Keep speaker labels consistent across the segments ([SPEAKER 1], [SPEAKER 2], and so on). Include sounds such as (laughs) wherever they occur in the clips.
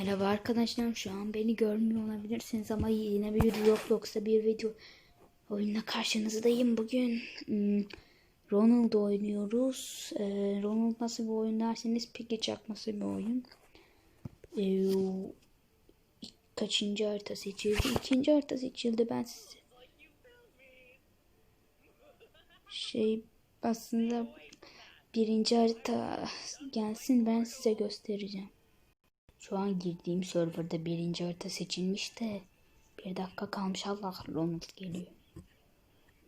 [SPEAKER 1] Merhaba arkadaşlar şu an beni görmüyor olabilirsiniz ama yine bir Roblox'ta bir video oyunla karşınızdayım bugün. Hmm, Ronald oynuyoruz. Ee, Ronald nasıl bir oyun derseniz Piggy Chuck nasıl bir oyun. Ee, kaçıncı harita seçildi? İkinci harita seçildi ben size. Şey aslında birinci harita gelsin ben size göstereceğim. Şu an girdiğim serverda birinci harita seçilmiş de bir dakika kalmış Allah Ronald geliyor.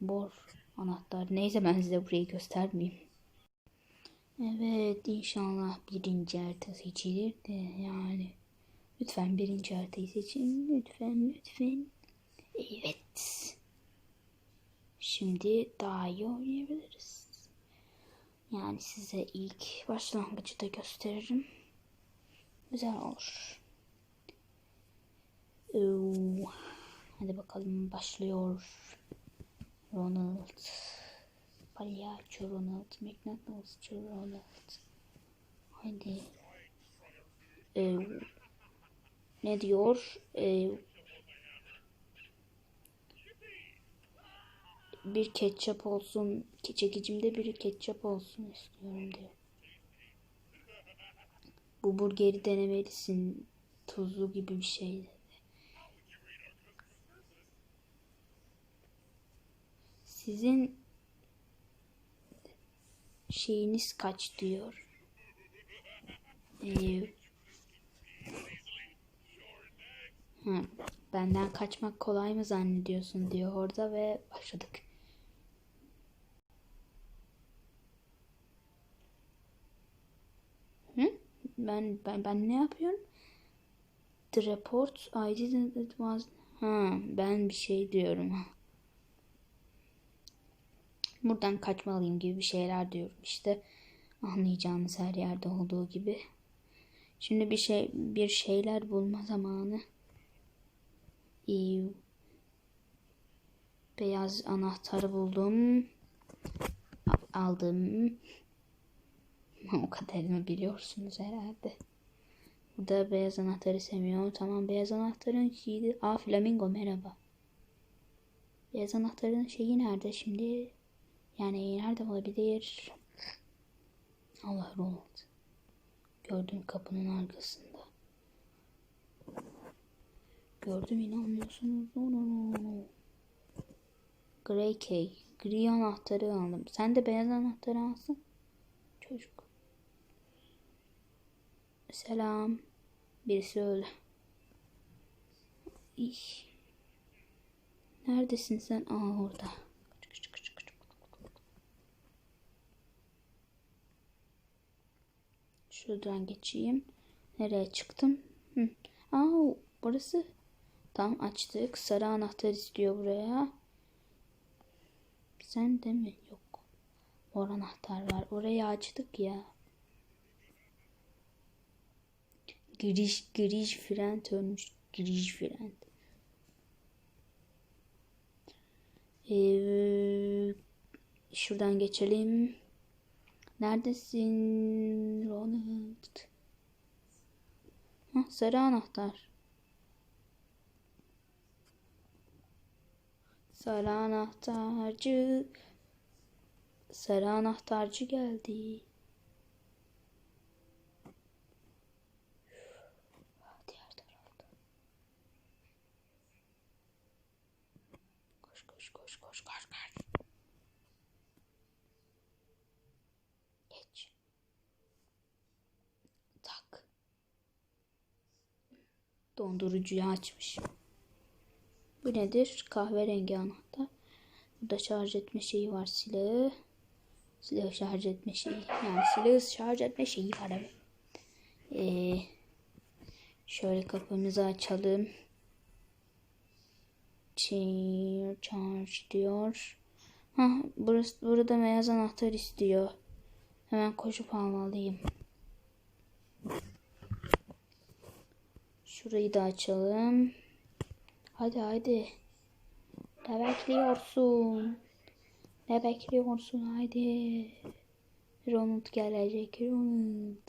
[SPEAKER 1] Bor anahtar. Neyse ben size burayı göstermeyeyim. Evet inşallah birinci harita seçilir de yani. Lütfen birinci haritayı seçin. Lütfen lütfen. Evet. Şimdi daha iyi oynayabiliriz. Yani size ilk başlangıcı da gösteririm. Güzel olur. Hadi bakalım başlıyor. Ronald. Palyaço Ronald. McNuggles Ronald. Hadi. Ee, ne diyor? Ee, bir ketçap olsun. Çekicimde bir ketçap olsun istiyorum diyor. Bu burgeri denemelisin. Tuzlu gibi bir şey dedi. Sizin şeyiniz kaç diyor. Ee, ha, benden kaçmak kolay mı zannediyorsun diyor orada ve başladık. Hı? Ben ben ben ne yapıyorum? The report I didn't it was ha ben bir şey diyorum. Buradan kaçmalıyım gibi bir şeyler diyorum işte. Anlayacağınız her yerde olduğu gibi. Şimdi bir şey bir şeyler bulma zamanı. İyi. Beyaz anahtarı buldum. Aldım. O kadarını biliyorsunuz herhalde. Bu da beyaz anahtarı sevmiyor. Tamam beyaz anahtarın şeyi. Aa flamingo merhaba. Beyaz anahtarın şeyi nerede şimdi? Yani nerede olabilir? Allah Ronald. Gördüm kapının arkasında. Gördüm inanmıyorsunuz. No, no, no, no. Grey key. Gri anahtarı aldım. Sen de beyaz anahtarı alsın. Çocuk. Selam. Birisi öyle. İş. Neredesin sen? Aa orada. Şuradan geçeyim. Nereye çıktım? Hı. Aa burası. Tam açtık. Sarı anahtar istiyor buraya. Sen de mi? Yok. Mor anahtar var. Orayı açtık ya. Giriş giriş fren ölmüş. Giriş fren. Ee, şuradan geçelim. Neredesin Ronald? Hah, sarı anahtar. Sarı anahtarcı. Sarı anahtarcı geldi. Koş koş koş. Geç. Dondurucuyu açmış. Bu nedir? Kahverengi anahtar. Burada şarj etme şeyi var silahı. Silahı şarj etme şeyi. Yani silahı şarj etme şeyi var evet. Ee, şöyle kapımızı açalım. Cheer charge diyor. Ha, burası, burada beyaz anahtar istiyor. Hemen koşup almalıyım. Şurayı da açalım. Hadi hadi. Ne bekliyorsun? Ne bekliyorsun hadi. Ronald gelecek Ronald.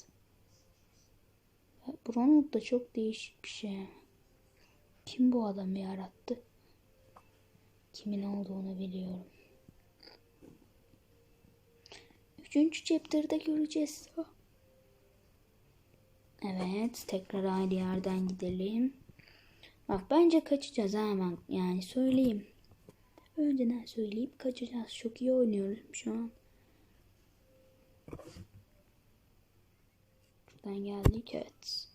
[SPEAKER 1] Ronald da çok değişik bir şey. Kim bu adamı yarattı? Kimin olduğunu biliyorum. Üçüncü chapter'da göreceğiz. Evet, tekrar aynı yerden gidelim. Bak bence kaçacağız hemen. Yani söyleyeyim. Önceden söyleyip kaçacağız. Çok iyi oynuyoruz şu an. Şuradan geldik evet.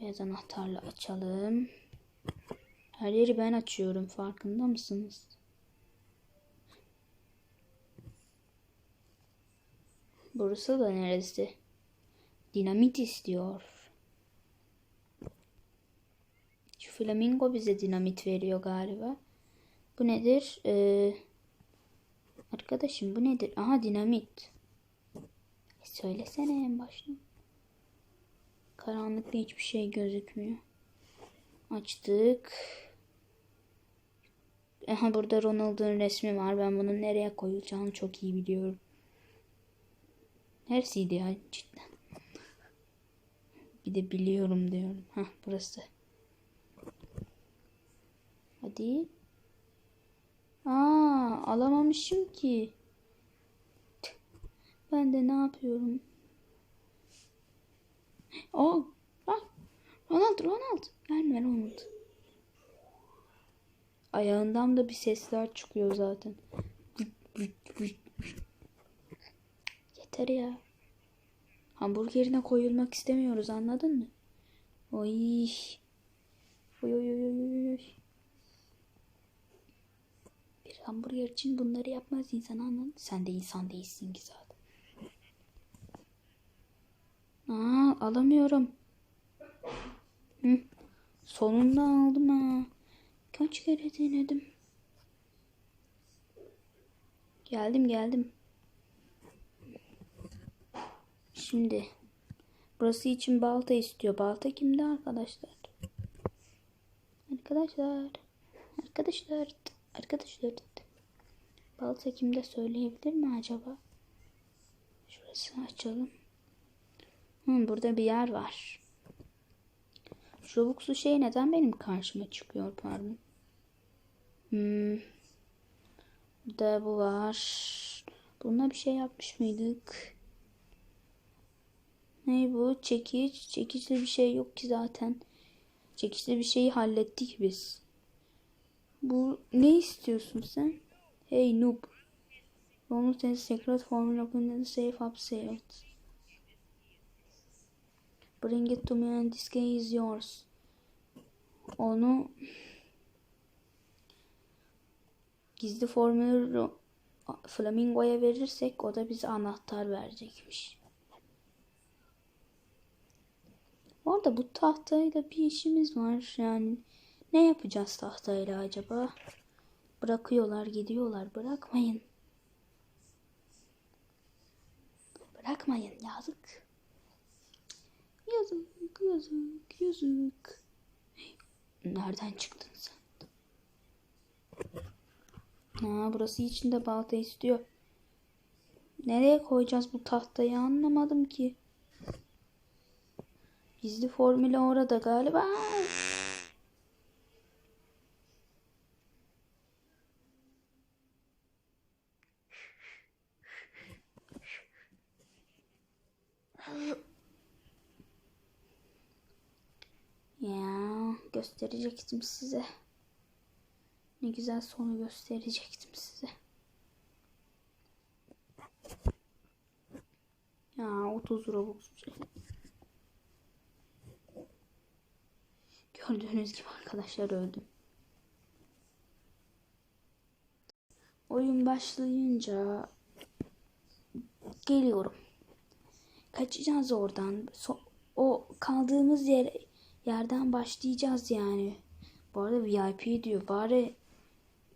[SPEAKER 1] Beyaz anahtarla açalım. Her yeri ben açıyorum farkında mısınız? Burası da neresi? Dinamit istiyor. Şu flamingo bize dinamit veriyor galiba. Bu nedir? Ee, arkadaşım bu nedir? Aha dinamit. E söylesene en başta. Karanlıkta hiçbir şey gözükmüyor. Açtık. Aha burada Ronald'ın resmi var. Ben bunun nereye koyulacağını çok iyi biliyorum. Neresiydi ya cidden. Bir de biliyorum diyorum. Hah burası. Hadi. Aa alamamışım ki. Ben de ne yapıyorum? Oh, bak. Ronald, Ronald. Gelme Ronald. Ayağından da bir sesler çıkıyor zaten. Yeter ya. Hamburgerine koyulmak istemiyoruz anladın mı? Oy. Oy oy oy oy oy. Bir hamburger için bunları yapmaz insan anladın Sen de insan değilsin ki zaten. Aa alamıyorum. Hı. Sonunda aldım ha. Kaç kere denedim. Geldim geldim. Şimdi burası için balta istiyor. Balta kimde arkadaşlar? Arkadaşlar. Arkadaşlar. Arkadaşlar. Balta kimde söyleyebilir mi acaba? Şurası açalım. Hı, burada bir yer var. Robux şey neden benim karşıma çıkıyor pardon. Hmm. Burada bu var. Bununla bir şey yapmış mıydık? Ne bu? Çekiç. Çekiçli bir şey yok ki zaten. Çekiçli bir şeyi hallettik biz. Bu ne istiyorsun sen? Hey noob. Onu sen secret formula open safe upstairs. Bring it to me and this key is yours. Onu gizli formülü Flamingo'ya verirsek o da bize anahtar verecekmiş. Orada bu tahtayla bir işimiz var. Yani ne yapacağız tahtayla acaba? Bırakıyorlar gidiyorlar. Bırakmayın. Bırakmayın yazık. Yazık yazık yazık. Nereden çıktın sen? Ha, burası içinde balta istiyor. Nereye koyacağız bu tahtayı anlamadım ki. Gizli formüle orada galiba. Ya gösterecektim size. Ne güzel sonu gösterecektim size. Ya 30 Robux. Gördüğünüz gibi arkadaşlar öldüm. Oyun başlayınca geliyorum. Kaçacağız oradan. So o kaldığımız yer yerden başlayacağız yani. Bu arada VIP diyor. Bari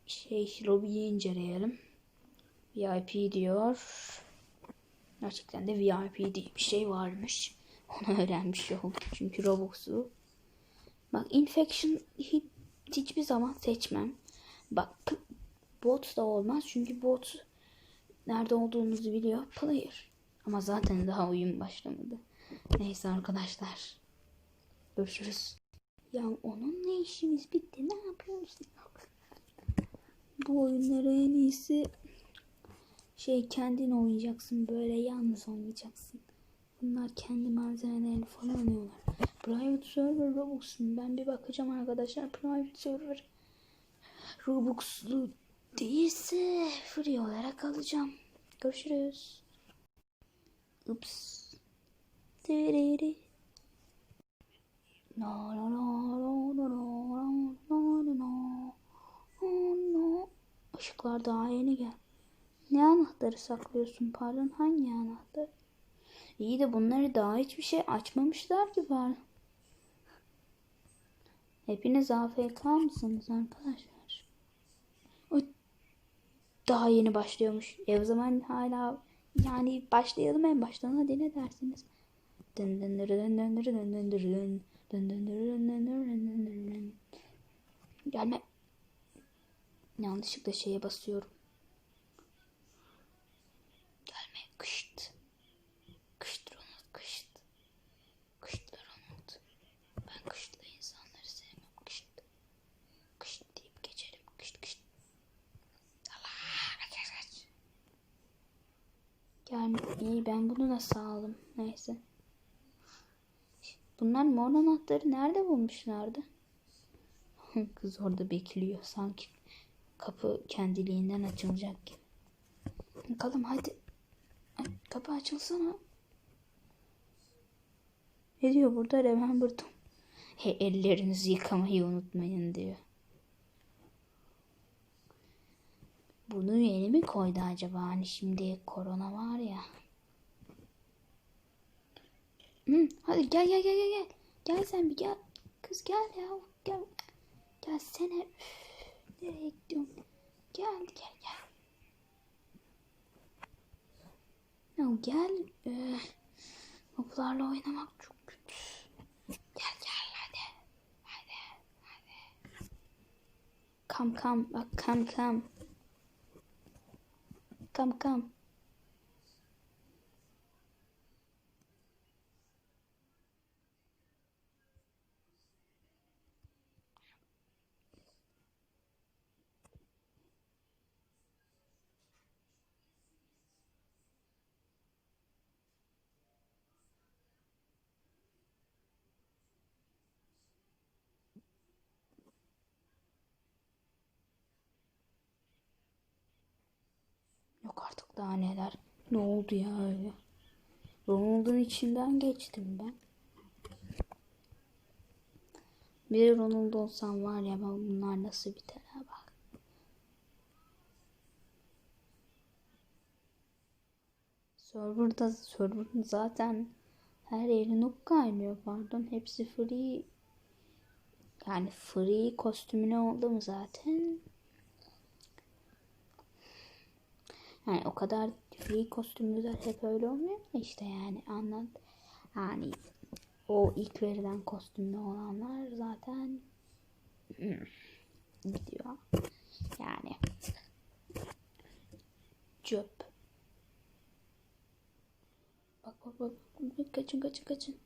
[SPEAKER 1] şey lobiyi inceleyelim. VIP diyor. Gerçekten de VIP diye bir şey varmış. (laughs) Onu öğrenmiş oldum. Çünkü Robux'u. Bak infection hiç, hiçbir zaman seçmem. Bak bot da olmaz. Çünkü bot nerede olduğunuzu biliyor. Player. Ama zaten daha oyun başlamadı. Neyse arkadaşlar. Görüşürüz. Ya onunla işimiz bitti. Ne yapıyorsun? Bu oyunları en iyisi şey kendin oynayacaksın. Böyle yalnız oynayacaksın. Bunlar kendi malzemelerini falan alıyorlar. Private server Robux'un. Ben bir bakacağım arkadaşlar. Private server Robux'lu değilse free olarak alacağım. Görüşürüz. Ups. Tiriri. Işıklar daha yeni gel. Ne anahtarı saklıyorsun pardon hangi anahtar? İyi de bunları daha hiçbir şey açmamışlar ki var. Hepiniz AFK mısınız arkadaşlar? O daha yeni başlıyormuş. E o zaman hala yani başlayalım en baştan hadi ne dersiniz? Dın dın dın dın dın dın dın dın dın Dın dın dın dın dın dın dın dın. Gelme. Yanlışlıkla şeye basıyorum. Gelme. Kışt. Kıştır onu. Kışt. Kıştlar onu. Ben kıştlı insanları sevmem. Kışt. Kışt deyip geçerim. Kışt kışt. Allah. Kaç kaç kaç. Yani ben bunu nasıl aldım? Neyse. Bunlar mor anahtarı nerede bulmuşlardı? (laughs) Kız orada bekliyor sanki. Kapı kendiliğinden açılacak gibi. Bakalım hadi. Kapı açılsana. Ne diyor burada? Remember to. He, ellerinizi yıkamayı unutmayın diyor. Bunu yeni mi koydu acaba? Hani şimdi korona var ya. Hı, hadi gel gel gel gel gel. Sen bir gel. Kız gel ya. Gel. Gelsene. Üf, nereye gidiyorsun? Gel gel gel. Ya gel. Ee, toplarla oynamak çok kötü. Gel gel hadi. Hadi. Hadi. Kam kam. Bak kam kam. Kam kam. Yok artık daha neler. Ne oldu ya öyle? Ronald'ın içinden geçtim ben. Bir Ronald olsam var ya ben bunlar nasıl biter ha bak. Server'da server'ın zaten her yeri nuk kaynıyor pardon. Hepsi free. Yani free kostümüne oldu mu zaten? Yani o kadar free kostümler hep öyle olmuyor da işte yani anlat. Yani o ilk verilen kostümde olanlar zaten hmm, gidiyor. Yani çöp. Bak bak. bak. Kaçın kaçın kaçın.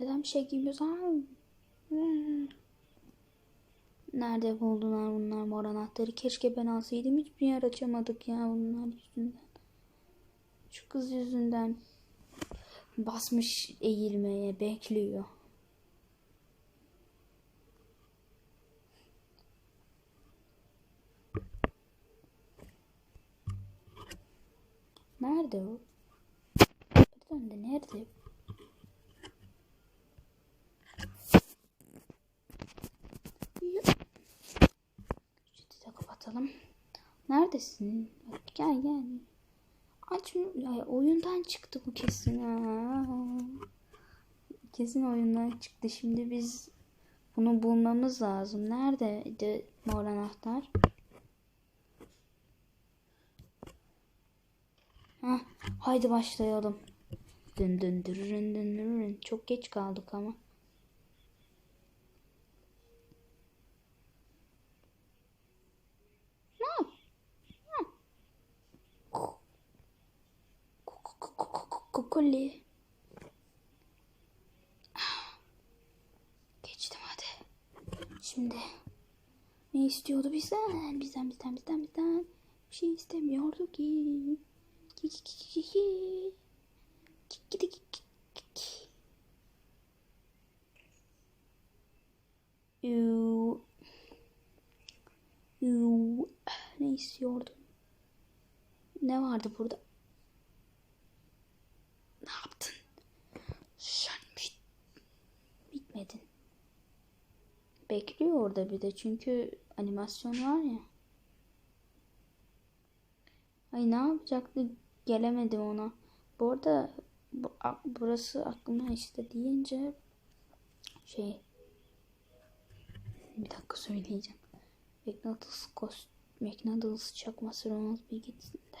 [SPEAKER 1] Neden bir şey giymiyorsun? Hmm. Nerede buldular bunlar mor anahtarı? Keşke ben alsaydım. Hiçbir yer açamadık ya bunlar yüzünden. Şu kız yüzünden basmış eğilmeye bekliyor. Nerede o? Buradan da nerede? Şunu da kapatalım. Neredesin? Gel gel. Aç ya, oyundan çıktı bu kesin. Ha. Kesin oyundan çıktı. Şimdi biz bunu bulmamız lazım. Neredeydi mor anahtar? Hah, haydi başlayalım. Dın dın dırırın dın dırırın. Çok geç kaldık ama. Kukuli. şimdi. Ne istiyordu bizden? Bizden bizden bizden bizden. Bir şey istemiyordu ki. Ki ki ki ki ki. Ki ki ki ki ki. Yuu. Yuu. Ne istiyordu? Ne vardı burada? Ne yaptın? Sen bit bitmedin. Bekliyor orada bir de çünkü animasyon var ya. Ay ne yapacaktı? Gelemedim ona. Bu arada bu, burası aklıma işte deyince şey bir dakika söyleyeceğim. McNuggles kost McNuggles çakması Ronald bir gitsin de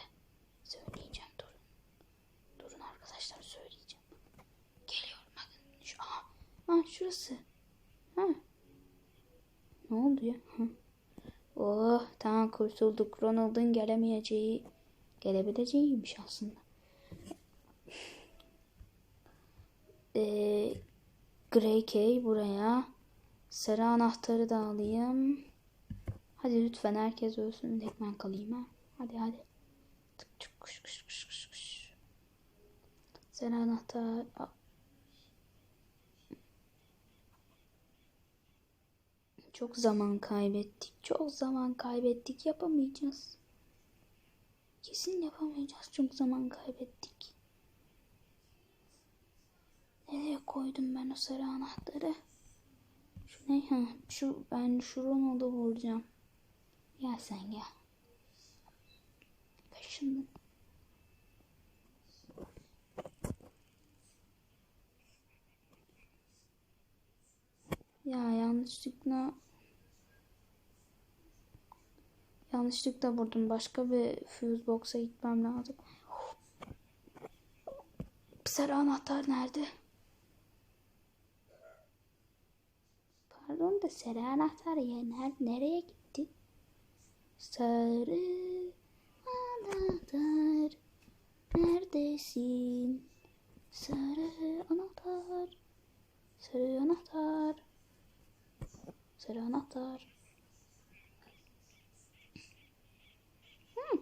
[SPEAKER 1] söyleyeceğim durun. Durun arkadaşlar söyleyeceğim. Geliyorum bakın. Şu, aha, aha şurası. Ha. Ne oldu ya? Hı. Oh tamam kurtulduk. Ronald'ın gelemeyeceği gelebileceğiymiş aslında. Ee, Grey Key buraya. Sarı anahtarı da alayım. Hadi lütfen herkes ölsün. Tek ben kalayım ha. Hadi hadi. Tık tık kuş kuş kuş kuş kuş. Sarı anahtar. Çok zaman kaybettik. Çok zaman kaybettik. Yapamayacağız. Kesin yapamayacağız. Çok zaman kaybettik. Nereye koydum ben o sarı anahtarı? Şu ne? Ha, şu ben şu Ronald'ı vuracağım. Gel sen gel. Kaşındın. Ya yanlışlıkla yanlışlıkla vurdum. Başka bir fuse box'a gitmem lazım. Sarı anahtar nerede? Pardon da sarı anahtar ya ner- nereye gitti? Sarı anahtar neredesin? Sarı anahtar Sarı anahtar Sarı anahtar Hmm.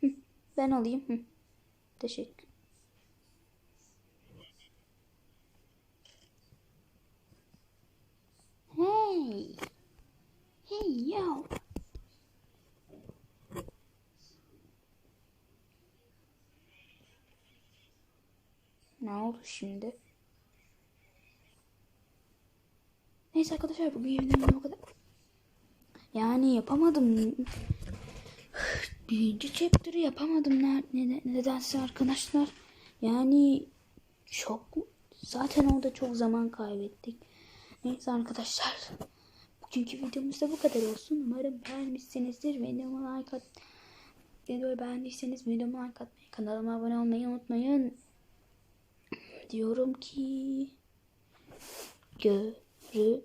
[SPEAKER 1] Hı, Ben alayım. Hı. Teşekkür. Hey. Hey yo. Ne oldu şimdi? Neyse arkadaşlar bugün evden bu kadar. Yani yapamadım. Birinci chapter'ı yapamadım ne, ne, nedense arkadaşlar. Yani çok zaten orada çok zaman kaybettik. Neyse arkadaşlar. Bugünkü videomuz da bu kadar olsun. Umarım beğenmişsinizdir. Videomu like at. Videoyu beğendiyseniz videomu like atmayı, kanalıma abone olmayı unutmayın. Diyorum ki görüşürüz.